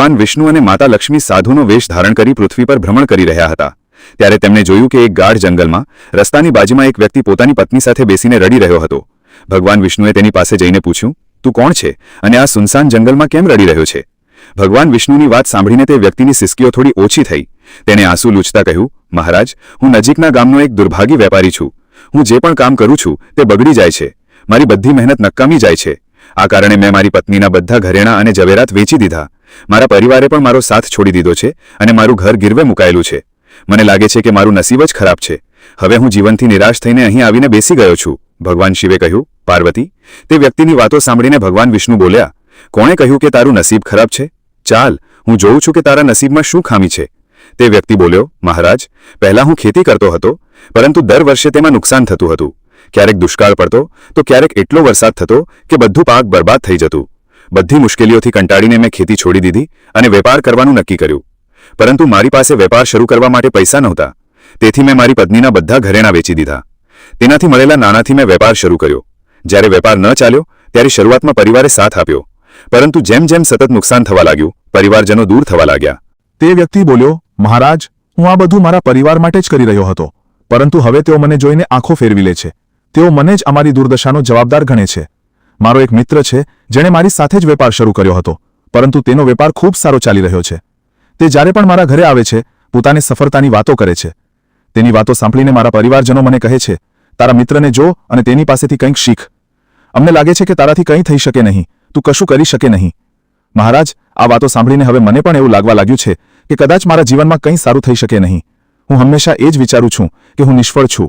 ભગવાન વિષ્ણુ અને માતા લક્ષ્મી સાધુનો વેશ ધારણ કરી પૃથ્વી પર ભ્રમણ કરી રહ્યા હતા. ત્યારે તેમણે જોયું કે એક ગાઢ જંગલમાં, રસ્તાની બાજુમાં એક વ્યક્તિ પોતાની પત્ની સાથે બેસીને રડી રહ્યો હતો. ભગવાન વિષ્ણુએ તેની પાસે જઈને પૂછ્યું, તું કોણ છે? અને આ સુનસાન જંગલમાં કેમ રડી રહ્યો છે? ભગવાન વિષ્ણુની વાત સાંભળીને તે વ્યક્તિની સિસકીઓ થોડી ઓછી થઈ. તેણે આંસુ લૂછતા કહ્યું, મહારાજ, હું નજીકના ગામનો એક દુર્ભાગી વેપારી છું. હું જે પણ કામ કરું છું, તે બગડી જાય છે. મારી બધી મહેનત નકામી જાય છે. આ કારણે મેં મારી પત્નીના બધા ઘરેણાં અને ઝવેરાત વેચી દીધા. મારા પરિવારે પણ મારો સાથ છોડી દીધો છે અને મારું ઘર ગીરવે મુકાયેલું છે. મને લાગે છે કે મારું નસીબ જ ખરાબ છે. હવે હું જીવનથી નિરાશ થઈને અહીં આવીને બેસી ગયો છું. ભગવાન શિવે કહ્યું, પાર્વતી, તે વ્યક્તિની વાતો સાંભળીને ભગવાન વિષ્ણુ બોલ્યા, કોણે કહ્યું કે તારું નસીબ ખરાબ છે? ચાલ, હું જોઉં છું કે તારા નસીબમાં શું ખામી છે. તે વ્યક્તિ બોલ્યો, મહારાજ, પહેલાં હું ખેતી કરતો હતો, પરંતુ દર વર્ષે તેમાં નુકસાન થતું હતું. ક્યારેક દુષ્કાળ પડતો, તો ક્યારેક એટલો વરસાદ થતો કે બધું પાક બરબાદ થઈ જતું. બધી મુશ્કેલીઓથી કંટાળીને મેં ખેતી છોડી દીધી અને વેપાર કરવાનું નક્કી કર્યું. પરંતુ મારી પાસે વેપાર શરૂ કરવા માટે પૈસા નહોતા. તેથી મેં મારી પત્નીના બધા ઘરેણાં વેચી દીધા. તેનાથી મળેલા નાણાંથી મેં વેપાર શરૂ કર્યો. જ્યારે વેપાર ન ચાલ્યો, ત્યારે શરૂઆતમાં પરિવારે સાથ આપ્યો. પરંતુ જેમ જેમ સતત નુકસાન થવા લાગ્યું, પરિવારજનો દૂર થવા લાગ્યા. તે વ્યક્તિ બોલ્યો, મહારાજ, હું આ બધું મારા પરિવાર માટે જ કરી રહ્યો હતો. પરંતુ હવે તેઓ મને જોઈને આંખો ફેરવી લે છે. તેઓ મને જ અમારી દુર્દશાનો જવાબદાર ગણે છે. મારો એક મિત્ર છે, જેણે મારી સાથે જ વેપાર શરૂ કર્યો હતો, પરંતુ તેનો વેપાર ખૂબ સારો ચાલી રહ્યો છે. તે જ્યારે પણ મારા ઘરે આવે છે, પોતાની સફળતાની વાતો કરે છે. તેની વાતો સાંભળીને મારા પરિવારજનો મને કહે છે, તારા મિત્રને જો અને તેની પાસેથી કંઈક શીખ. અમને લાગે છે કે તારાથી કંઈ થઈ શકે નહીં, તું કશું કરી શકે નહીં. મહારાજ, આ વાતો સાંભળીને હવે મને પણ એવું લાગવા લાગ્યું છે કે કદાચ મારા જીવનમાં કંઈ સારું થઈ શકે નહીં. હું હંમેશા એ જ વિચારું છું કે હું નિષ્ફળ છું.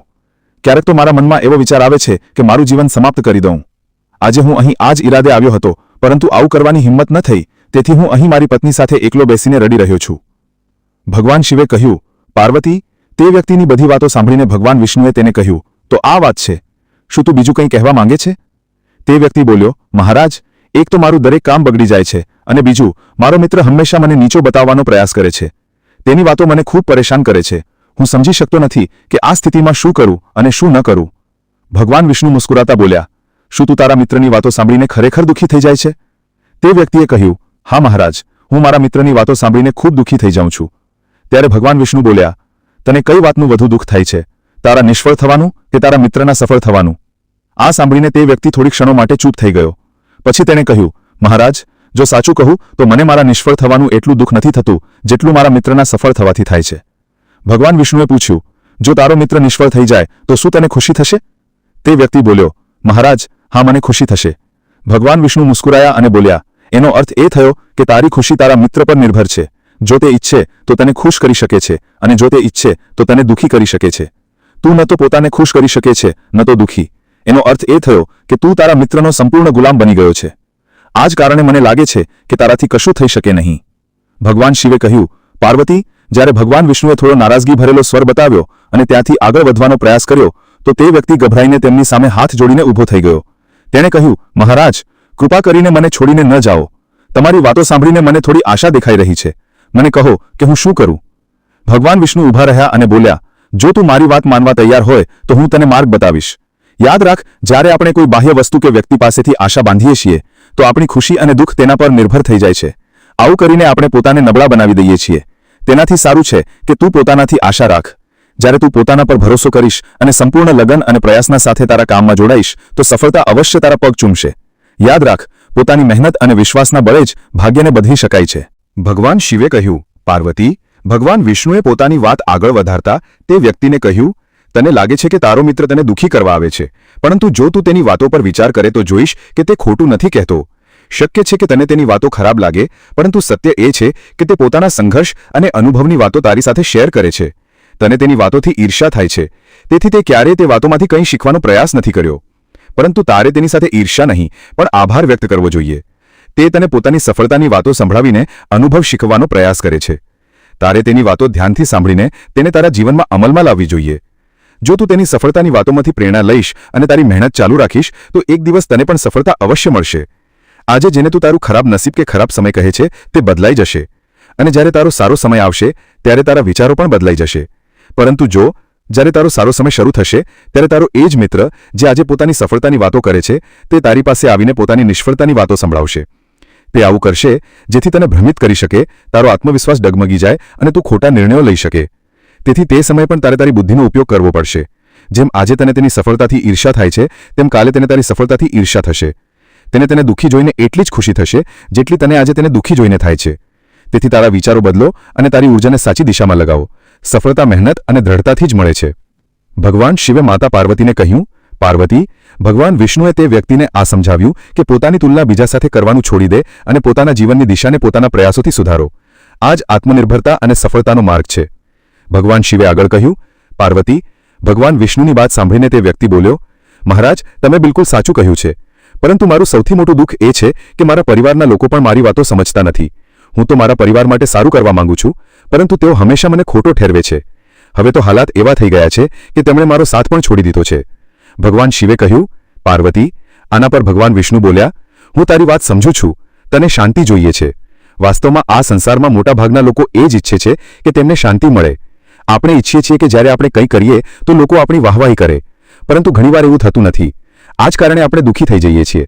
ક્યારેક તો મારા મનમાં એવો વિચાર આવે છે કે મારું જીવન સમાપ્ત કરી દઉં. આજે હું અહીં આ જ ઈરાદે આવ્યો હતો, પરંતુ આવું કરવાની હિંમત ન થઈ, તેથી હું અહીં મારી પત્ની સાથે એકલો બેસીને રડી રહ્યો છું. ભગવાન શિવે કહ્યું, પાર્વતી, તે વ્યક્તિની બધી વાતો સાંભળીને ભગવાન વિષ્ણુએ તેને કહ્યું, તો આ વાત છે. શું તું બીજું કંઈ કહેવા માંગે છે? તે વ્યક્તિ બોલ્યો, મહારાજ, એક તો મારું દરેક કામ બગડી જાય છે, અને બીજું, મારો મિત્ર હંમેશા મને નીચો બતાવવાનો પ્રયાસ કરે છે. તેની વાતો મને ખૂબ પરેશાન કરે છે. હું સમજી શકતો નથી કે આ સ્થિતિમાં શું કરું અને શું ન કરું. ભગવાન વિષ્ણુ મુસ્કુરાતા બોલ્યા શું તું તારા મિત્રની વાતો સાંભળીને ખરેખર દુઃખી થઈ જાય છે? તે વ્યક્તિએ કહ્યું, હા મહારાજ, હું મારા મિત્રની વાતો સાંભળીને ખૂબ દુઃખી થઈ જાઉં છું. ત્યારે ભગવાન વિષ્ણુ બોલ્યા, તને કઈ વાતનું વધુ દુઃખ થાય છે? તારા નિષ્ફળ થવાનું કે તારા મિત્રના સફળ થવાનું? આ સાંભળીને તે વ્યક્તિ થોડી ક્ષણો માટે ચૂપ થઈ ગયો. પછી તેણે કહ્યું, મહારાજ, જો સાચું કહું, તો મને મારા નિષ્ફળ થવાનું એટલું દુઃખ નથી થતું જેટલું મારા મિત્રના સફળ થવાથી થાય છે. ભગવાન વિષ્ણુએ પૂછ્યું, જો તારો મિત્ર નિષ્ફળ થઈ જાય, તો શું તને ખુશી થશે? તે વ્યક્તિ બોલ્યો, મહારાજ હા, મને ખુશી થશે. ભગવાન વિષ્ણુ મુસ્કુરાયા અને બોલ્યા, એનો અર્થ એ થયો કે તારી ખુશી તારા મિત્ર પર નિર્ભર છે. જો તે ઈચ્છે, તો તને ખુશ કરી શકે છે, અને જો તે ઈચ્છે, તો તને દુઃખી કરી શકે છે. તું ન તો પોતાને ખુશ કરી શકે છે, ન તો દુઃખી. એનો અર્થ એ થયો કે તું તારા મિત્રનો સંપૂર્ણ ગુલામ બની ગયો છે. આ જ કારણે મને લાગે છે કે તારાથી કશું થઈ શકે નહીં. ભગવાન શિવે કહ્યું, પાર્વતી, જ્યારે ભગવાન વિષ્ણુએ થોડો નારાજગી ભરેલો સ્વર બતાવ્યો અને ત્યાંથી આગળ વધવાનો પ્રયાસ કર્યો, તો તે વ્યક્તિ ગભરાઈને તેમની સામે હાથ જોડીને ઊભો થઈ ગયો. તેણે કહ્યું, મહારાજ, કૃપા કરીને મને છોડીને ન જાઓ. તમારી વાતો સાંભળીને મને થોડી આશા દેખાઈ રહી છે. મને કહો કે હું શું કરું? ભગવાન વિષ્ણુ ઊભા રહ્યા અને બોલ્યા, જો તું મારી વાત માનવા તૈયાર હોય, તો હું તને માર્ગ બતાવીશ. યાદ રાખ, જ્યારે આપણે કોઈ બાહ્ય વસ્તુ કે વ્યક્તિ પાસેથી આશા બાંધીએ છીએ, તો આપણી ખુશી અને દુઃખ તેના પર નિર્ભર થઈ જાય છે. આવું કરીને આપણે પોતાને નબળા બનાવી દઈએ છીએ. તેનાથી સારું છે કે તું પોતાનાથી આશા રાખ. જ્યારે તું પોતાના પર ભરોસો કરીશ અને સંપૂર્ણ લગન અને પ્રયાસના સાથે તારા કામમાં જોડાઈશ, તો સફળતા અવશ્ય તારા પગ ચૂમશે. યાદ રાખ, પોતાની મહેનત અને વિશ્વાસના બળે જ ભાગ્યને બદલી શકાય છે. ભગવાન શિવે કહ્યું, પાર્વતી, ભગવાન વિષ્ણુએ પોતાની વાત આગળ વધારતા તે વ્યક્તિને કહ્યું, તને લાગે છે કે તારો મિત્ર તને દુઃખી કરવા આવે છે, પરંતુ જો તું તેની વાતો પર વિચાર કરે તો જોઈશ કે તે ખોટું નથી કહેતો. શક્ય છે કે તને તેની વાતો ખરાબ લાગે, પરંતુ સત્ય એ છે કે તે પોતાના સંઘર્ષ અને અનુભવની વાતો તારી સાથે શેર કરે છે. તને તેની વાતોથી ઈર્ષા થાય છે. તેથી તે ક્યારેય તે વાતોમાંથી કંઈ શીખવાનો પ્રયાસ નથી કર્યો. પરંતુ તારે તેની સાથે ઈર્ષા નહીં, પણ આભાર વ્યક્ત કરવો જોઈએ. તે તને પોતાની સફળતાની વાતો સંભળાવીને અનુભવ શીખવાનો પ્રયાસ કરે છે. તારે તેની વાતો ધ્યાનથી સાંભળીને તેને તારા જીવનમાં અમલમાં લાવવી જોઈએ. જો તું તેની સફળતાની વાતોમાંથી પ્રેરણા લઈશ અને તારી મહેનત ચાલુ રાખીશ, તો એક દિવસ તને પણ સફળતા અવશ્ય મળશે. આજે જેને તું તારું ખરાબ નસીબ કે ખરાબ સમય કહે છે, તે બદલાઈ જશે. અને જ્યારે તારો સારો સમય આવશે, ત્યારે તારા વિચારો પણ બદલાઈ જશે. પરંતુ જો જ્યારે તારો સારો સમય શરૂ થશે, ત્યારે તારો એ જ મિત્ર જે આજે પોતાની સફળતાની વાતો કરે છે, તે તારી પાસે આવીને પોતાની નિષ્ફળતાની વાતો સંભળાવશે. તે આવું કરશે જેથી તને ભ્રમિત કરી શકે, તારો આત્મવિશ્વાસ ડગમગી જાય અને તું ખોટા નિર્ણયો લઈ શકે. તેથી તે સમયે પણ તારે તારી બુદ્ધિનો ઉપયોગ કરવો પડશે. જેમ આજે તને તેની સફળતાથી ઈર્ષા થાય છે, તેમ કાલે તેને તારી સફળતાથી ઈર્ષા થશે. તેને તેને દુઃખી જોઈને એટલી જ ખુશી થશે, જેટલી તને આજે તેને દુઃખી જોઈને થાય છે. તેથી તારા વિચારો બદલો અને તારી ઊર્જાને સાચી દિશામાં લગાવો. સફળતા, મહેનત અને દ્રઢતાથી જ મળે છે. ભગવાન શિવે માતા પાર્વતીને કહ્યું, પાર્વતી, ભગવાન વિષ્ણુએ તે વ્યક્તિને આ સમજાવ્યું કે પોતાની તુલના બીજા સાથે કરવાનું છોડી દે અને પોતાના જીવનની દિશાને પોતાના પ્રયાસોથી સુધારો. આ જ આત્મનિર્ભરતા અને સફળતાનો માર્ગ છે. ભગવાન શિવે આગળ કહ્યું, પાર્વતી, ભગવાન વિષ્ણુની વાત સાંભળીને તે વ્યક્તિ બોલ્યો, મહારાજ, તમે બિલકુલ સાચું કહ્યું છે. પરંતુ મારું સૌથી મોટું દુઃખ એ છે કે મારા પરિવારના લોકો પણ મારી વાતો સમજતા નથી. હું તો મારા પરિવાર માટે સારું કરવા માંગુ છું. પરંતુ તેઓ હંમેશા મને ખોટો ઠેરવે છે. હવે તો હાલાત એવા થઈ ગયા છે કે તેમણે મારો સાથ પણ છોડી દીધો છે. ભગવાન શિવે કહ્યું, પાર્વતી, આના પર ભગવાન વિષ્ણુ બોલ્યા, હું તારી વાત સમજું છું. તને શાંતિ જોઈએ છે. વાસ્તવમાં આ સંસારમાં મોટાભાગના લોકો એ જ ઈચ્છે છે કે તેમને શાંતિ મળે. આપણે ઈચ્છીએ છીએ કે જ્યારે આપણે કંઈ કરીએ, તો લોકો આપણી વાહવાહી કરે. પરંતુ ઘણીવાર એવું થતું નથી. આ જ કારણે આપણે દુઃખી થઈ જઈએ છીએ.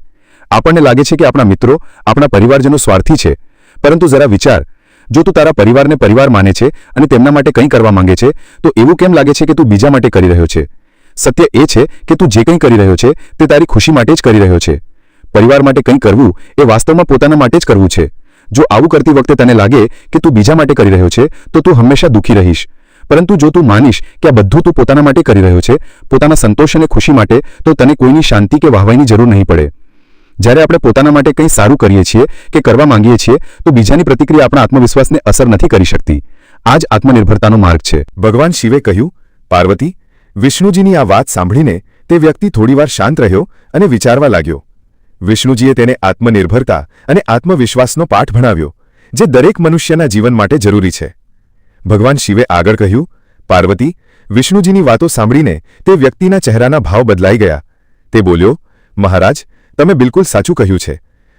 આપણને લાગે છે કે આપણા મિત્રો, આપણા પરિવારજનો સ્વાર્થી છે. પરંતુ જરા વિચાર જો તું તારા પરિવારને પરિવાર માને છે અને તેમના માટે કંઈ કરવા માંગે છે, તો એવું કેમ લાગે છે કે તું બીજા માટે કરી રહ્યો છે? સત્ય એ છે કે તું જે કંઈ કરી રહ્યો છે, તે તારી ખુશી માટે જ કરી રહ્યો છે. પરિવાર માટે કંઈ કરવું એ વાસ્તવમાં પોતાના માટે જ કરવું છે. જો આવું કરતી વખતે તને લાગે કે તું બીજા માટે કરી રહ્યો છે, તો તું હંમેશા દુઃખી રહીશ. પરંતુ જો તું માનીશ કે આ બધું તું પોતાના માટે કરી રહ્યો છે, પોતાના સંતોષ અને ખુશી માટે, તો તને કોઈની શાંતિ કે વાહવાઈની જરૂર નહીં પડે. જ્યારે આપણે પોતાના માટે કંઈ સારું કરીએ છીએ કે કરવા માંગીએ છીએ, તો બીજાની પ્રતિક્રિયા આપણા આત્મવિશ્વાસને અસર નથી કરી શકતી. આ જ આત્મનિર્ભરતાનો માર્ગ છે. ભગવાન શિવે કહ્યું, પાર્વતી, વિષ્ણુજીની આ વાત સાંભળીને તે વ્યક્તિ થોડીવાર શાંત રહ્યો અને વિચારવા લાગ્યો. વિષ્ણુજીએ તેને આત્મનિર્ભરતા અને આત્મવિશ્વાસનો પાઠ ભણાવ્યો, જે દરેક મનુષ્યના જીવન માટે જરૂરી છે. ભગવાન શિવે આગળ કહ્યું, પાર્વતી, વિષ્ણુજીની વાતો સાંભળીને તે વ્યક્તિના ચહેરાના ભાવ બદલાઈ ગયા. તે બોલ્યો, મહારાજ તમે બિલકુલ સાચું કહ્યું છે.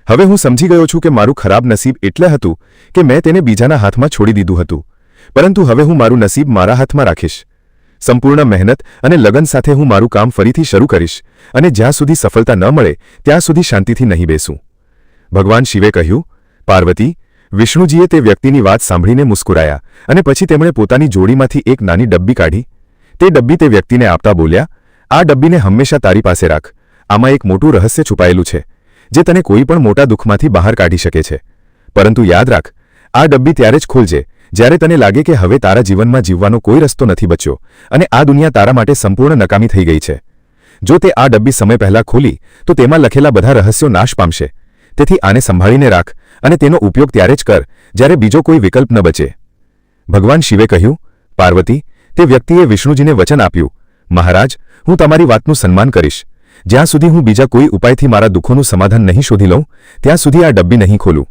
હવે હું સમજી ગયો છું કે મારું ખરાબ નસીબ એટલે હતું કે મેં તેને બીજાના હાથમાં છોડી દીધું હતું. પરંતુ હવે હું મારું નસીબ મારા હાથમાં રાખીશ. સંપૂર્ણ મહેનત અને લગન સાથે હું મારું કામ ફરીથી શરૂ કરીશ અને જ્યાં સુધી સફળતા ન મળે, ત્યાં સુધી શાંતિથી નહીં બેસું. ભગવાન શિવે કહ્યું, પાર્વતી, વિષ્ણુજીએ તે વ્યક્તિની વાત સાંભળીને મુસ્કુરાયા અને પછી તેમણે પોતાની જોડીમાંથી એક નાની ડબ્બી કાઢી. તે ડબ્બી તે વ્યક્તિને આપતા બોલ્યા, આ ડબ્બીને હંમેશા તારી પાસે રાખ. આમાં એક મોટું રહસ્ય છુપાયેલું છે, જે તને કોઈ પણ મોટા દુઃખમાંથી બહાર કાઢી શકે છે. પરંતુ યાદ રાખ, આ ડબ્બી ત્યારે જ ખોલજે, જ્યારે તને લાગે કે હવે તારા જીવનમાં જીવવાનો કોઈ રસ્તો નથી બચ્યો, અને આ દુનિયા તારા માટે સંપૂર્ણ નકામી થઈ ગઈ છે. જો તે આ ડબ્બી સમય પહેલાં ખોલી, તો તેમાં લખેલા બધા રહસ્યો નાશ પામશે. તેથી આને સંભાળીને રાખ, અને તેનો ઉપયોગ ત્યારે જ કર, જ્યારે બીજો કોઈ વિકલ્પ ન બચે. ભગવાન શિવે કહ્યું, પાર્વતી, તે વ્યક્તિએ વિષ્ણુજીને વચન આપ્યું. મહારાજ, હું તમારી વાતનું સન્માન કરીશ. જ્યાં સુધી હું બીજા કોઈ ઉપાયથી મારા દુઃખોનું સમાધાન નહીં શોધી લઉં, ત્યાં સુધી આ ડબ્બી નહીં ખોલું.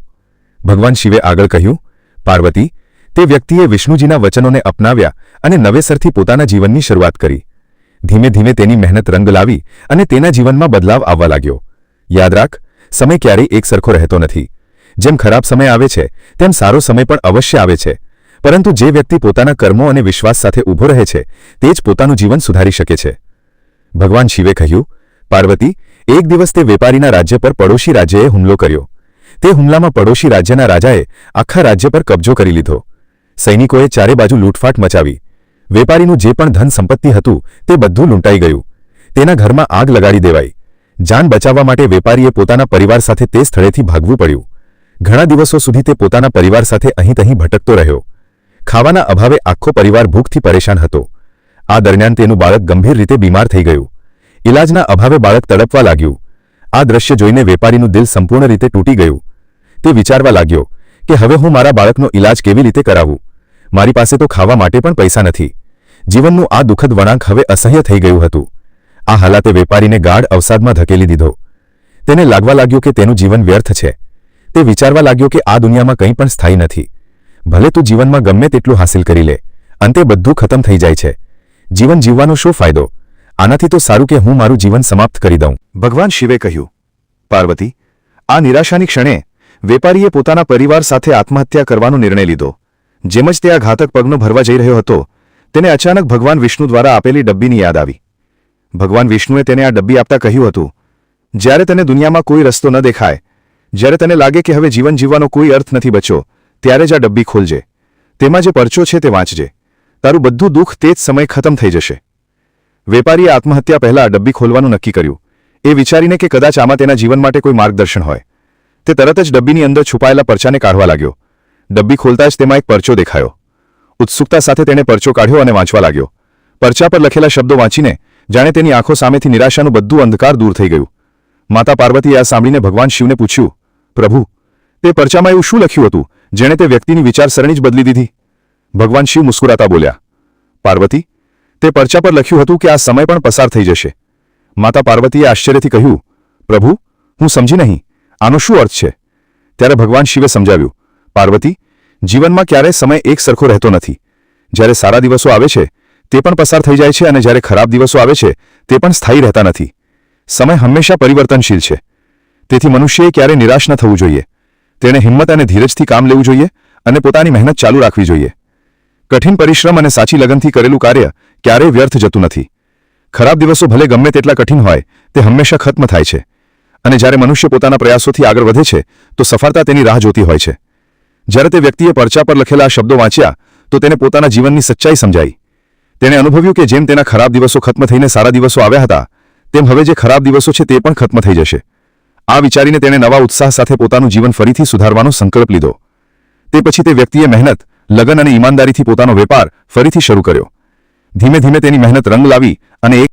ભગવાન શિવે આગળ કહ્યું, પાર્વતી, તે વ્યક્તિએ વિષ્ણુજીના વચનોને અપનાવ્યા અને નવેસરથી પોતાના જીવનની શરૂઆત કરી. ધીમે ધીમે તેની મહેનત રંગ લાવી અને તેના જીવનમાં બદલાવ આવવા લાગ્યો. યાદ રાખ, સમય ક્યારેય એક સરખો રહેતો નથી. જેમ ખરાબ સમય આવે છે, તેમ સારો સમય પણ અવશ્ય આવે છે. પરંતુ જે વ્યક્તિ પોતાના કર્મો અને વિશ્વાસ સાથે ઊભો રહે છે, તે જ પોતાનું જીવન સુધારી શકે છે. ભગવાન શિવે કહ્યું પાર્વતી, એક દિવસ તે વેપારીના રાજ્ય પર પડોશી રાજ્યએ હુમલો કર્યો. તે હુમલામાં પડોશી રાજ્યના રાજાએ આખા રાજ્ય પર કબજો કરી લીધો. સૈનિકોએ ચારે બાજુ લૂંટફાટ મચાવી. વેપારીનું જે પણ ધન સંપત્તિ હતું તે બધું લૂંટાઈ ગયું. તેના ઘરમાં આગ લગાડી દેવાઈ. જાન બચાવવા માટે વેપારીએ પોતાના પરિવાર સાથે તે સ્થળેથી ભાગવું પડ્યું. ઘણા દિવસો સુધી તે પોતાના પરિવાર સાથે અહીં તહીં ભટકતો રહ્યો. ખાવાના અભાવે આખો પરિવાર ભૂખથી પરેશાન હતો. આ દરમિયાન તેનું બાળક ગંભીર રીતે બીમાર થઈ ગયું. ઇલાજના અભાવે બાળક તડપવા લાગ્યું. આ દ્રશ્ય જોઈને વેપારીનું દિલ સંપૂર્ણ રીતે તૂટી ગયું. તે વિચારવા લાગ્યો કે હવે હું મારા બાળકનો ઇલાજ કેવી રીતે કરાવું? મારી પાસે તો ખાવા માટે પણ પૈસા નથી. જીવનનું આ દુઃખદ વળાંક હવે અસહ્ય થઈ ગયું હતું. આ હાલાતે વેપારીને ગાઢ અવસાદમાં ધકેલી દીધો. તેને લાગવા લાગ્યું કે તેનું જીવન વ્યર્થ છે. તે વિચારવા લાગ્યો કે આ દુનિયામાં કંઈ પણ સ્થાયી નથી. ભલે તું જીવનમાં ગમે તેટલું હાંસિલ કરી લે, અંતે બધું ખતમ થઈ જાય છે. જીવન જીવવાનો શું ફાયદો? આનાથી તો સારું કે હું મારું જીવન સમાપ્ત કરી દઉં. ભગવાન શિવે કહ્યું, પાર્વતી, આ નિરાશાની ક્ષણે વેપારીએ પોતાના પરિવાર સાથે આત્મહત્યા કરવાનો નિર્ણય લીધો. જેમ જ તે આ ઘાતક પગનો ભરવા જઈ રહ્યો હતો, તેને અચાનક ભગવાન વિષ્ણુ દ્વારા આપેલી ડબ્બીની યાદ આવી. ભગવાન વિષ્ણુએ તેને આ ડબ્બી આપતા કહ્યું હતું, જ્યારે તને દુનિયામાં કોઈ રસ્તો ન દેખાય, જ્યારે તને લાગે કે હવે જીવન જીવવાનો કોઈ અર્થ નથી બચ્યો, ત્યારે જ આ ડબ્બી ખોલજે. તેમાં જે પરચો છે તે વાંચજે. તારું બધું દુઃખ તે જ સમય ખતમ થઈ જશે. વેપારીએ આત્મહત્યા પહેલા ડબ્બી ખોલવાનું નક્કી કર્યું. એ વિચારીને કે કદાચ આમાં તેના જીવન માટે કોઈ માર્ગદર્શન હોય. તે તરત જ ડબ્બીની અંદર છુપાયેલા પરચાને કાઢવા લાગ્યો. ડબ્બી ખોલતા જ તેમાં એક પરચો દેખાયો. ઉત્સુકતા સાથે તેણે પરચો કાઢ્યો અને વાંચવા લાગ્યો. પરચા પર લખેલા શબ્દો વાંચીને જાણે તેની આંખો સામેથી નિરાશાનું બધું અંધકાર દૂર થઈ ગયું. માતા પાર્વતીએ આ સાંભળીને ભગવાન શિવને પૂછ્યું, પ્રભુ, તે પરચામાં એવું શું લખ્યું હતું, જેણે તે વ્યક્તિની વિચારસરણી જ બદલી દીધી? ભગવાન શિવ મુસ્કુરાતા બોલ્યા, પાર્વતી તે પરચા પર લખ્યું હતું કે આ સમય પણ પસાર થઈ જશે. માતા પાર્વતીએ આશ્ચર્યથી કહ્યું, પ્રભુ, હું સમજી નહીં. આનો શું અર્થ છે? ત્યારે ભગવાન શિવે સમજાવ્યું, પાર્વતી, જીવનમાં ક્યારેય સમય એક રહેતો નથી. જ્યારે સારા દિવસો આવે છે, તે પણ પસાર થઈ જાય છે અને જ્યારે ખરાબ દિવસો આવે છે, તે પણ સ્થાયી રહેતા નથી. સમય હંમેશા પરિવર્તનશીલ છે. તેથી મનુષ્યએ ક્યારે નિરાશ ન થવું જોઈએ. તેણે હિંમત અને ધીરજથી કામ લેવું જોઈએ અને પોતાની મહેનત ચાલુ રાખવી જોઈએ. કઠિન પરિશ્રમ અને સાચી લગનથી કરેલું કાર્ય ક્યારેય વ્યર્થ જતું નથી. ખરાબ દિવસો ભલે ગમે તેટલા કઠિન હોય, તે હંમેશા ખત્મ થાય છે. અને જ્યારે મનુષ્ય પોતાના પ્રયાસોથી આગળ વધે છે, તો સફળતા તેની રાહ જોતી હોય છે. જ્યારે તે વ્યક્તિએ પરચા પર લખેલા શબ્દો વાંચ્યા, તો તેને પોતાના જીવનની સચ્ચાઈ સમજાઈ. તેણે અનુભવ્યું કે જેમ તેના ખરાબ દિવસો ખત્મ થઈને સારા દિવસો આવ્યા હતા, તેમ હવે જે ખરાબ દિવસો છે તે પણ ખત્મ થઈ જશે. આ વિચારીને તેણે નવા ઉત્સાહ સાથે પોતાનું જીવન ફરીથી સુધારવાનો સંકલ્પ લીધો. તે પછી તે વ્યક્તિએ મહેનત, લગન અને ઈમાનદારીથી પોતાનો વેપાર ફરીથી શરૂ કર્યો. ધીમે ધીમે તેની મહેનત રંગ લાવી અને એક